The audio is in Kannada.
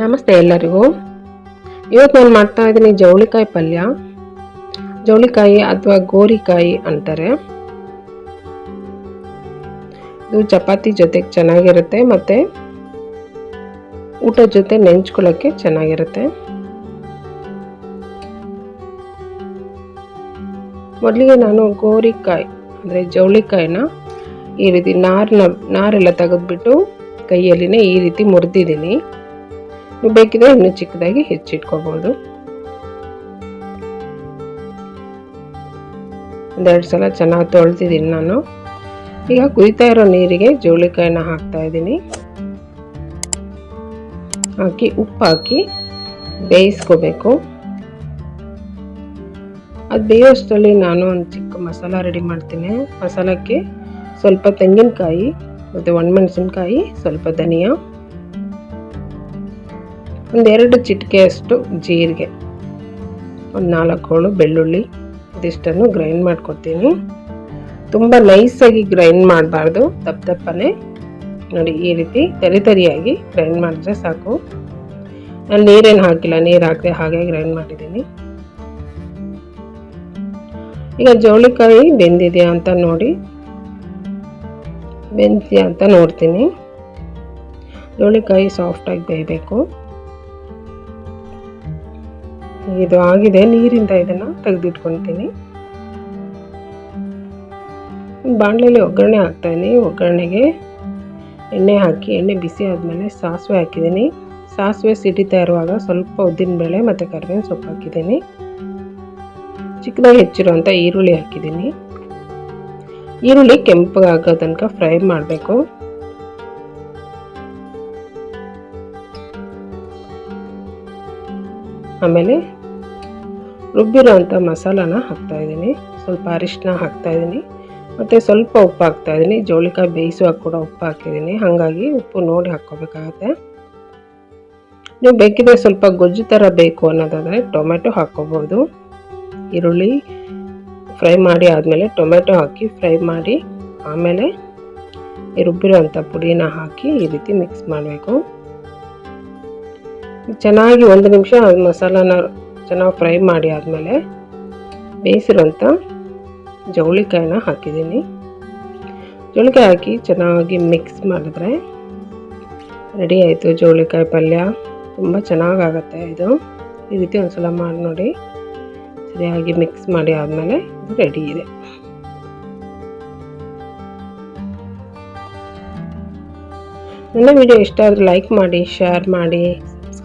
ನಮಸ್ತೆ ಎಲ್ಲರಿಗೂ. ಇವತ್ತು ನಾನು ಮಾಡ್ತಾ ಇದ್ದೀನಿ ಜವಳಿಕಾಯಿ ಪಲ್ಯ. ಜವಳಿಕಾಯಿ ಅಥವಾ ಗೋರಿಕಾಯಿ ಅಂತಾರೆ. ಇದು ಚಪಾತಿ ಜೊತೆಗೆ ಚೆನ್ನಾಗಿರುತ್ತೆ ಮತ್ತು ಊಟ ಜೊತೆ ನೆಂಚ್ಕೊಳ್ಳೋಕ್ಕೆ ಚೆನ್ನಾಗಿರುತ್ತೆ. ಮೊದಲಿಗೆ ನಾನು ಗೋರಿಕಾಯಿ, ಅಂದರೆ ಜವಳಿಕಾಯಿನ ಈ ರೀತಿ ನಾರನ್ನ ನಾರೆಲ್ಲ ತೆಗೆದ್ಬಿಟ್ಟು ಕೈಯಲ್ಲಿನೇ ಈ ರೀತಿ ಮುರಿದಿದ್ದೀನಿ. ಬೇಕಿದ್ರೆ ಇನ್ನು ಚಿಕ್ಕದಾಗಿ ಹೆಚ್ಚಿಟ್ಕೋಬೋದು. ಒಂದೆರಡು ಸಲ ಚೆನ್ನಾಗಿ ತೊಳ್ತಿದ್ದೀನಿ ನಾನು. ಈಗ ಕುದಿತಾ ಇರೋ ನೀರಿಗೆ ಜೋಳಿಕಾಯಿನ ಹಾಕ್ತಾ ಇದ್ದೀನಿ. ಹಾಕಿ ಉಪ್ಪು ಹಾಕಿ ಬೇಯಿಸ್ಕೋಬೇಕು. ಅದು ಬೇಯೋಷ್ಟರಲ್ಲಿ ನಾನು ಒಂದು ಚಿಕ್ಕ ಮಸಾಲ ರೆಡಿ ಮಾಡ್ತೀನಿ. ಮಸಾಲಕ್ಕೆ ಸ್ವಲ್ಪ ತೆಂಗಿನಕಾಯಿ, ಮತ್ತು ಒಣಮೆಣಸಿನ್ಕಾಯಿ, ಸ್ವಲ್ಪ ಧನಿಯಾ. ಒಂದೆರಡು ಚಿಟಿಕೆಯಷ್ಟು ಜೀರಿಗೆ. ಒಂದು ನಾಲ್ಕು ಬೆಳ್ಳುಳ್ಳಿ, ಇದಿಷ್ಟನ್ನು ಗ್ರೈಂಡ್ ಮಾಡ್ಕೊತೀನಿ. ತುಂಬ ನೈಸಾಗಿ ಗ್ರೈಂಡ್ ಮಾಡಬಾರ್ದು, ದಪ್ಪ ದಪ್ಪನೇ. ನೋಡಿ, ಈ ರೀತಿ ತರಿ ತರಿಯಾಗಿ ಗ್ರೈಂಡ್ ಮಾಡಿದ್ರೆ ಸಾಕು. ನಾನು ನೀರೇನು ಹಾಕಿಲ್ಲ, ನೀರು ಹಾಕಿದೆ ಹಾಗೆ ಗ್ರೈಂಡ್ ಮಾಡಿದ್ದೀನಿ ಈಗ ಜೋಳಿಕಾಯಿ ಬೆಂದಿದೆಯಾ ಅಂತ ನೋಡಿ. ಬೆಂದಿದೆಯಾ ಅಂತ ನೋಡ್ತೀನಿ. ಜೋಳಿಕಾಯಿ ಸಾಫ್ಟಾಗಿ ಬೇಯಬೇಕು. ಇದು ಆಗಿದೆ, ನೀರಿಂದ ಇದನ್ನು ತೆಗೆದಿಟ್ಕೊತೀನಿ. ಬಾಣಲೆಯಲ್ಲಿ ಒಗ್ಗರಣೆ ಹಾಕ್ತಾಯಿದ್ದೀನಿ. ಒಗ್ಗರಣೆಗೆ ಎಣ್ಣೆ ಹಾಕಿ, ಎಣ್ಣೆ ಬಿಸಿ ಆದಮೇಲೆ ಸಾಸಿವೆ ಹಾಕಿದ್ದೀನಿ. ಸಾಸಿವೆ ಸಿಡಿತಾ ಇರುವಾಗ ಸ್ವಲ್ಪ ಉದ್ದಿನಬೇಳೆ ಮತ್ತು ಕರಿಬೇವಿನ ಸೊಪ್ಪು ಹಾಕಿದ್ದೀನಿ. ಚಿಕ್ಕದಾಗಿ ಹೆಚ್ಚಿರುವಂಥ ಈರುಳ್ಳಿ ಹಾಕಿದ್ದೀನಿ. ಈರುಳ್ಳಿ ಕೆಂಪಗಾಗೋ ತನಕ ಫ್ರೈ ಮಾಡಬೇಕು. ಆಮೇಲೆ ರುಬ್ಬಿರೋವಂಥ ಮಸಾಲಾನ ಹಾಕ್ತಾಯಿದ್ದೀನಿ ಸ್ವಲ್ಪ ಅರಿಶಿನ ಹಾಕ್ತಾಯಿದ್ದೀನಿ ಮತ್ತು ಸ್ವಲ್ಪ ಉಪ್ಪು ಹಾಕ್ತಾಯಿದ್ದೀನಿ ಜೋಳಿಕಾಯಿ ಬೇಯಿಸುವಾಗ ಕೂಡ ಉಪ್ಪು ಹಾಕಿದ್ದೀನಿ. ಹಾಗಾಗಿ ಉಪ್ಪು ನೋಡಿ ಹಾಕ್ಕೋಬೇಕಾಗತ್ತೆ. ನೀವು ಬೇಕಿದ್ರೆ ಸ್ವಲ್ಪ ಗೊಜ್ಜು ಥರ ಬೇಕು ಅನ್ನೋದಾದರೆ ಟೊಮೆಟೊ ಹಾಕ್ಕೋಬೋದು. ಈರುಳ್ಳಿ ಫ್ರೈ ಮಾಡಿ ಆದಮೇಲೆ ಟೊಮೆಟೊ ಹಾಕಿ ಫ್ರೈ ಮಾಡಿ ಆಮೇಲೆ ಈ ರುಬ್ಬಿರೋಂಥ ಪುಡಿನ ಹಾಕಿ ಈ ರೀತಿ ಮಿಕ್ಸ್ ಮಾಡಬೇಕು. ಚೆನ್ನಾಗಿ ಒಂದು ನಿಮಿಷ ಮಸಾಲಾನ ಚೆನ್ನಾಗಿ ಫ್ರೈ ಮಾಡಿ ಆದಮೇಲೆ ಬೇಯಿಸಿರೋಂಥ ಜವಳಿಕಾಯಿನ ಹಾಕಿದ್ದೀನಿ. ಜವಳಿಕಾಯಿ ಹಾಕಿ ಚೆನ್ನಾಗಿ ಮಿಕ್ಸ್ ಮಾಡಿದ್ರೆ ರೆಡಿ ಆಯಿತು. ಜವಳಿಕಾಯಿ ಪಲ್ಯ ತುಂಬ ಚೆನ್ನಾಗಾಗತ್ತೆ ಇದು. ಈ ರೀತಿ ಒಂದು ಸಲ ಮಾಡಿ ನೋಡಿ. ಸರಿಯಾಗಿ ಮಿಕ್ಸ್ ಮಾಡಿ ಆದಮೇಲೆ ಇದು ರೆಡಿ ಇದೆ. ನನ್ನ ವಿಡಿಯೋ ಇಷ್ಟ ಆದರೆ ಲೈಕ್ ಮಾಡಿ ಶೇರ್ ಮಾಡಿ